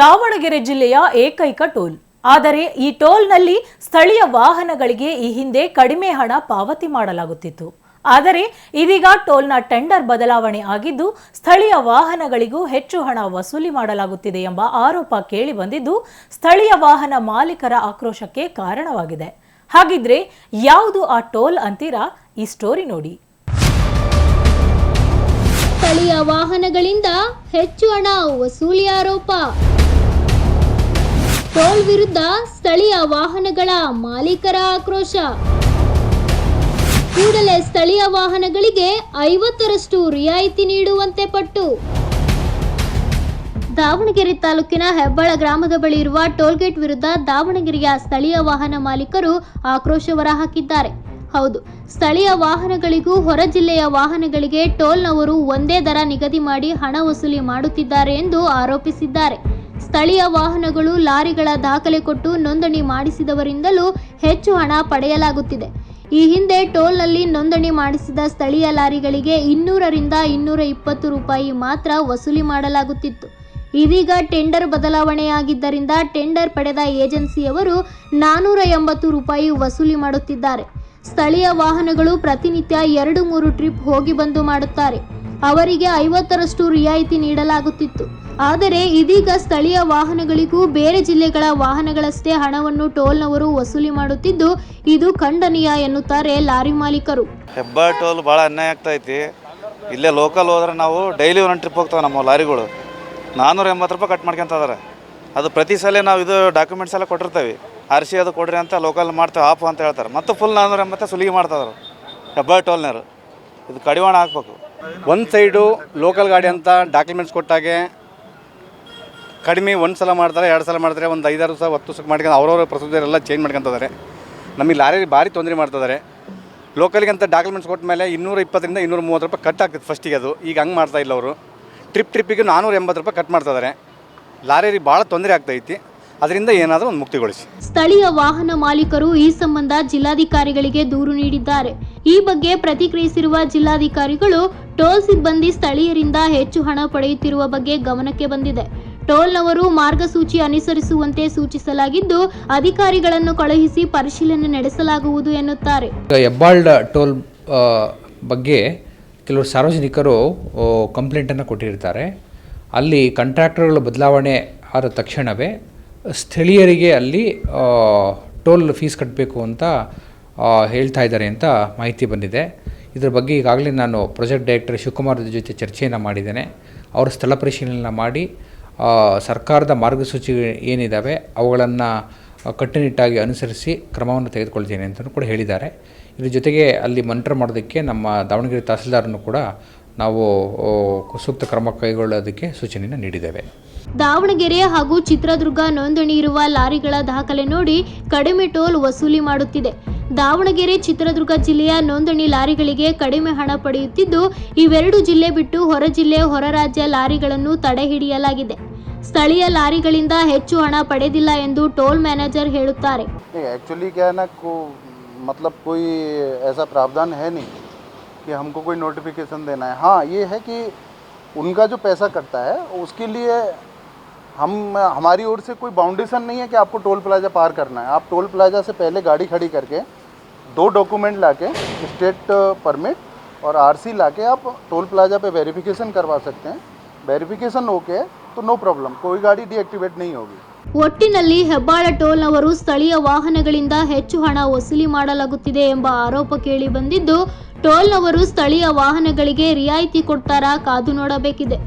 ದಾವಣಗೆರೆ ಜಿಲ್ಲೆಯ ಏಕೈಕ ಟೋಲ್. ಆದರೆ ಈ ಟೋಲ್ನಲ್ಲಿ ಸ್ಥಳೀಯ ವಾಹನಗಳಿಗೆ ಈ ಹಿಂದೆ ಕಡಿಮೆ ಹಣ ಪಾವತಿ ಮಾಡಲಾಗುತ್ತಿತ್ತು. ಆದರೆ ಇದೀಗ ಟೋಲ್ನ ಟೆಂಡರ್ ಬದಲಾವಣೆ ಆಗಿದ್ದು, ಸ್ಥಳೀಯ ವಾಹನಗಳಿಗೂ ಹೆಚ್ಚು ಹಣ ವಸೂಲಿ ಮಾಡಲಾಗುತ್ತಿದೆ ಎಂಬ ಆರೋಪ ಕೇಳಿಬಂದಿದ್ದು ಸ್ಥಳೀಯ ವಾಹನ ಮಾಲೀಕರ ಆಕ್ರೋಶಕ್ಕೆ ಕಾರಣವಾಗಿದೆ. ಹಾಗಿದ್ರೆ ಯಾವುದು ಆ ಟೋಲ್ ಅಂತೀರಾ? ಈ ಸ್ಟೋರಿ ನೋಡಿ. ಸ್ಥಳೀಯ ವಾಹನಗಳಿಂದ ಹೆಚ್ಚು ಹಣ ವಸೂಲಿ ಆರೋಪ. ಟೋಲ್ ವಿರುದ್ಧ ಸ್ಥಳೀಯ ವಾಹನಗಳ ಮಾಲೀಕರ ಆಕ್ರೋಶ. ಕೂಡಲೇ ಸ್ಥಳೀಯ ವಾಹನಗಳಿಗೆ ಐವತ್ತರಷ್ಟು ರಿಯಾಯಿತಿ ನೀಡುವಂತೆ ಪಟ್ಟು. ದಾವಣಗೆರೆ ತಾಲೂಕಿನ ಹೆಬ್ಬಾಳ ಗ್ರಾಮದ ಬಳಿ ಇರುವ ಟೋಲ್ಗೇಟ್ ವಿರುದ್ಧ ದಾವಣಗೆರೆಯ ಸ್ಥಳೀಯ ವಾಹನ ಮಾಲೀಕರು ಆಕ್ರೋಶ ಹೊರಹಾಕಿದ್ದಾರೆ. ಹೌದು, ಸ್ಥಳೀಯ ವಾಹನಗಳಿಗೂ ಹೊರ ಜಿಲ್ಲೆಯ ವಾಹನಗಳಿಗೆ ಟೋಲ್ನವರು ಒಂದೇ ದರ ನಿಗದಿ ಮಾಡಿ ಹಣ ವಸೂಲಿ ಮಾಡುತ್ತಿದ್ದಾರೆ ಎಂದು ಆರೋಪಿಸಿದ್ದಾರೆ. ಸ್ಥಳೀಯ ವಾಹನಗಳು ಲಾರಿಗಳ ದಾಖಲೆ ಕೊಟ್ಟು ನೋಂದಣಿ ಮಾಡಿಸಿದವರಿಂದಲೂ ಹೆಚ್ಚು ಹಣ ಪಡೆಯಲಾಗುತ್ತಿದೆ. ಈ ಹಿಂದೆ ಟೋಲ್ನಲ್ಲಿ ನೋಂದಣಿ ಮಾಡಿಸಿದ ಸ್ಥಳೀಯ ಲಾರಿಗಳಿಗೆ ಇನ್ನೂರರಿಂದ ಇನ್ನೂರ ಇಪ್ಪತ್ತು ರೂಪಾಯಿ ಮಾತ್ರ ವಸೂಲಿ ಮಾಡಲಾಗುತ್ತಿತ್ತು. ಇದೀಗ ಟೆಂಡರ್ ಬದಲಾವಣೆಯಾಗಿದ್ದರಿಂದ ಟೆಂಡರ್ ಪಡೆದ ಏಜೆನ್ಸಿಯವರು ನಾನೂರ ಎಂಬತ್ತು ರೂಪಾಯಿ ವಸೂಲಿ ಮಾಡುತ್ತಿದ್ದಾರೆ. ಸ್ಥಳೀಯ ವಾಹನಗಳು ಪ್ರತಿನಿತ್ಯ ಎರಡು ಮೂರು ಟ್ರಿಪ್ ಹೋಗಿ ಬಂದು ಮಾಡುತ್ತಾರೆ. ಅವರಿಗೆ ಐವತ್ತರಷ್ಟು ರಿಯಾಯಿತಿ ನೀಡಲಾಗುತ್ತಿತ್ತು. ಆದರೆ ಇದೀಗ ಸ್ಥಳೀಯ ವಾಹನಗಳಿಗೂ ಬೇರೆ ಜಿಲ್ಲೆಗಳ ವಾಹನಗಳಷ್ಟೇ ಹಣವನ್ನು ಟೋಲ್ನವರು ವಸೂಲಿ ಮಾಡುತ್ತಿದ್ದು, ಇದು ಖಂಡನೀಯ ಎನ್ನುತ್ತಾರೆ ಲಾರಿ ಮಾಲೀಕರು. ಹೆಬ್ಬಾಳ ಟೋಲ್ ಭಾಳ ಅನ್ಯಾಯ ಆಗ್ತೈತಿ. ಇಲ್ಲೇ ಲೋಕಲ್ ಹೋದ್ರೆ ನಾವು ಡೈಲಿ ಒಂದೊಂದು ಟ್ರಿಪ್ ಹೋಗ್ತಾವೆ ನಮ್ಮ ಲಾರಿಗಳು. ನಾನ್ನೂರ ಎಂಬತ್ತು ರೂಪಾಯಿ ಕಟ್ ಮಾಡ್ಕೊಂತ ಅದಾರೆ ಅದು ಪ್ರತಿ ಸಲ ನಾವು ಇದು ಡಾಕ್ಯುಮೆಂಟ್ಸ್ ಎಲ್ಲ ಕೊಟ್ಟಿರ್ತೀವಿ. ಆರ್ ಸಿ ಅದು ಕೊಡ್ರಿ ಅಂತ ಲೋಕಲ್ ಮಾಡ್ತೇವೆ ಆಫ್ ಅಂತ ಹೇಳ್ತಾರೆ. ಮತ್ತು ಫುಲ್ ನಾನ್ನೂರ ಎಂಬತ್ತು ಸುಲಿಗೆ ಮಾಡ್ತಾವ್ರು ಹೆಬ್ಬಾಳ ಟೋಲ್ನವರು. ಇದು ಕಡಿವಾಣ ಹಾಕ್ಬೇಕು. ಒಂದು ಸೈಡು ಲೋಕಲ್ ಗಾಡಿ ಅಂತ ಡಾಕ್ಯುಮೆಂಟ್ಸ್ ಕೊಟ್ಟಾಗೆ ಕಡಿಮೆ ಒಂದು ಸಲ ಮಾಡ್ತಾರೆ, ಎರಡು ಸಲ ಮಾಡ್ತಾರೆ, ಒಂದು ಐದಾರು ಸಲ, ಹತ್ತು ಸಲ ಮಾಡ್ಕೊಂಡು ಅವ್ರವ್ರ ಪ್ರೊಸೀಜರ್ ಎಲ್ಲ ಚೇಂಜ್ ಮಾಡ್ಕೊತಿದ್ದಾರೆ ನಮಗೆ ಲಾರಿ ಭಾರಿ ತೊಂದರೆ ಮಾಡ್ತಿದ್ದಾರೆ ಲೋಕಲ್ಗೆ ಅಂತ ಡಾಕ್ಯುಮೆಂಟ್ಸ್ ಕೊಟ್ಟ ಮೇಲೆ ಇನ್ನೂರ ಇಪ್ಪತ್ತರಿಂದ ಇನ್ನೂರ ಮೂವತ್ತು ರೂಪಾಯಿ ಕಟ್ ಆಗ್ತದೆ ಫಸ್ಟಿಗೆ ಅದು. ಈಗ ಹಂಗೆ ಮಾಡ್ತಾ ಇಲ್ಲ ಅವರು. ಟ್ರಿಪ್ ಟ್ರಿಪ್ಪಿಗೆ ನಾನ್ನೂರ ಎಂಬತ್ತು ರೂಪಾಯಿ ಕಟ್ ಮಾಡ್ತಿದ್ದಾರೆ ಲಾರಿಗೆ ಭಾಳ ತೊಂದರೆ ಆಗ್ತೈತಿ. ಅದರಿಂದ ಏನಾದರೂ ಒಂದು ಮುಕ್ತಿಗೊಳಿಸಿ. ಸ್ಥಳೀಯ ವಾಹನ ಮಾಲೀಕರು ಈ ಸಂಬಂಧ ಜಿಲ್ಲಾಧಿಕಾರಿಗಳಿಗೆ ದೂರು ನೀಡಿದ್ದಾರೆ. ಈ ಬಗ್ಗೆ ಪ್ರತಿಕ್ರಿಯಿಸಿರುವ ಜಿಲ್ಲಾಧಿಕಾರಿಗಳು ಟೋಲ್ ಸಿಬ್ಬಂದಿ ಸ್ಥಳೀಯರಿಂದ ಹೆಚ್ಚು ಹಣ ಪಡೆಯುತ್ತಿರುವ ಬಗ್ಗೆ ಗಮನಕ್ಕೆ ಬಂದಿದೆ. ಟೋಲ್ನವರು ಮಾರ್ಗಸೂಚಿ ಅನುಸರಿಸುವಂತೆ ಸೂಚಿಸಲಾಗಿದ್ದು ಅಧಿಕಾರಿಗಳನ್ನು ಕಳುಹಿಸಿ ಪರಿಶೀಲನೆ ನಡೆಸಲಾಗುವುದು ಎನ್ನುತ್ತಾರೆ. ಈಗ ಹೆಬ್ಬಾಳ್ ಟೋಲ್ ಬಗ್ಗೆ ಕೆಲವರು ಸಾರ್ವಜನಿಕರು ಕಂಪ್ಲೇಂಟನ್ನು ಕೊಟ್ಟಿರ್ತಾರೆ. ಅಲ್ಲಿ ಕಾಂಟ್ರಾಕ್ಟರ್ಗಳ ಬದಲಾವಣೆ ಆದ ತಕ್ಷಣವೇ ಸ್ಥಳೀಯರಿಗೆ ಅಲ್ಲಿ ಟೋಲ್ ಫೀಸ್ ಕಟ್ಟಬೇಕು ಅಂತ ಹೇಳ್ತಾ ಇದ್ದಾರೆ ಅಂತ ಮಾಹಿತಿ ಬಂದಿದೆ. ಇದರ ಬಗ್ಗೆ ಈಗಾಗಲೇ ನಾನು ಪ್ರಾಜೆಕ್ಟ್ ಡೈರೆಕ್ಟರ್ ಶಿವಕುಮಾರ್ ಜೊತೆ ಚರ್ಚೆಯನ್ನು ಮಾಡಿದ್ದೇನೆ. ಅವರ ಸ್ಥಳ ಪರಿಶೀಲನೆ ಮಾಡಿ ಸರ್ಕಾರದ ಮಾರ್ಗಸೂಚಿ ಏನಿದ್ದಾವೆ ಅವುಗಳನ್ನು ಕಟ್ಟುನಿಟ್ಟಾಗಿ ಅನುಸರಿಸಿ ಕ್ರಮವನ್ನು ತೆಗೆದುಕೊಳ್ತೇನೆ ಅಂತಲೂ ಕೂಡ ಹೇಳಿದ್ದಾರೆ. ಇದ್ರ ಜೊತೆಗೆ ಅಲ್ಲಿ ಮಂಟರ್ ಮಾಡೋದಕ್ಕೆ ನಮ್ಮ ದಾವಣಗೆರೆ ತಹಸೀಲ್ದಾರನ್ನು ಕೂಡ ನಾವು ಸೂಕ್ತ ಕ್ರಮ ಕೈಗೊಳ್ಳೋದಕ್ಕೆ ಸೂಚನೆಯನ್ನು ನೀಡಿದ್ದೇವೆ. ದಾವಣಗೆರೆ ಹಾಗೂ ಚಿತ್ರದುರ್ಗ ನೋಂದಣಿ ಇರುವ ಲಾರಿಗಳ ದಾಖಲೆ ನೋಡಿ ಕಡಿಮೆ ಟೋಲ್ ವಸೂಲಿ ಮಾಡುತ್ತಿದೆ ದಾವಣಗೆರೆ ಚಿತ್ರದುರ್ಗ ಜಿಲ್ಲೆಯ ನೋಂದಣಿ ಲಾರಿಗಳಿಗೆ ಕಡಿಮೆ ಹಣ ಪಡೆಯುತ್ತಿದ್ದು ಇವೆರಡು ಜಿಲ್ಲೆ ಬಿಟ್ಟು ಹೊರ ಜಿಲ್ಲೆ ಹೊರ ರಾಜ್ಯ ಲಾರಿಗಳನ್ನು ತಡೆ ಹಿಡಿಯಲಾಗಿದೆ ಸ್ಥಳೀಯ ಲಾರಿಗಳಿಂದ ಹೆಚ್ಚು ಹಣ ಪಡೆದಿಲ್ಲ ಎಂದು ಟೋಲ್ ಮ್ಯಾನೇಜರ್ ಹೇಳುತ್ತಾರೆ नहीं एक्चुअली क्या है ना को मतलब कोई ऐसा प्रावधान है नहीं कि हमको कोई नोटिफिकेशन देना है हाँ ये है कि उनका जो पैसा कटता है उसके लिए हम हमारी ओर से कोई बाउंडेशन नहीं है कि आपको टोल प्लाजा पार करना है आप टोल प्लाजा से पहले गाड़ी खड़ी करके दो डॉक्यूमेंट लाके स्टेट परमिट और आरसी लाके आप टोल प्लाजा पे वेरिफिकेशन करवा सकते हैं वेरिफिकेशन ओके तो नो प्रॉब्लम कोई गाड़ी डीएक्टिवेट नहीं होगी ಒಟ್ಟಿನಲ್ಲಿ ಹೆಬ್ಬಾಳ ಟೋಲ್ನವರು ಸ್ಥಳೀಯ ವಾಹನಗಳಿಂದ ಹೆಚ್ಚು ಹಣ ವಸೂಲಿ ಮಾಡಲಾಗುತ್ತಿದೆ ಎಂಬ ಆರೋಪ ಕೇಳಿ ಬಂದಿದ್ದು ಟೋಲ್ನವರು ಸ್ಥಳೀಯ ವಾಹನಗಳಿಗೆ ರಿಯಾಯಿತಿ ಕೊಡ್ತಾರಾ ಕಾದು ನೋಡಬೇಕಿದೆ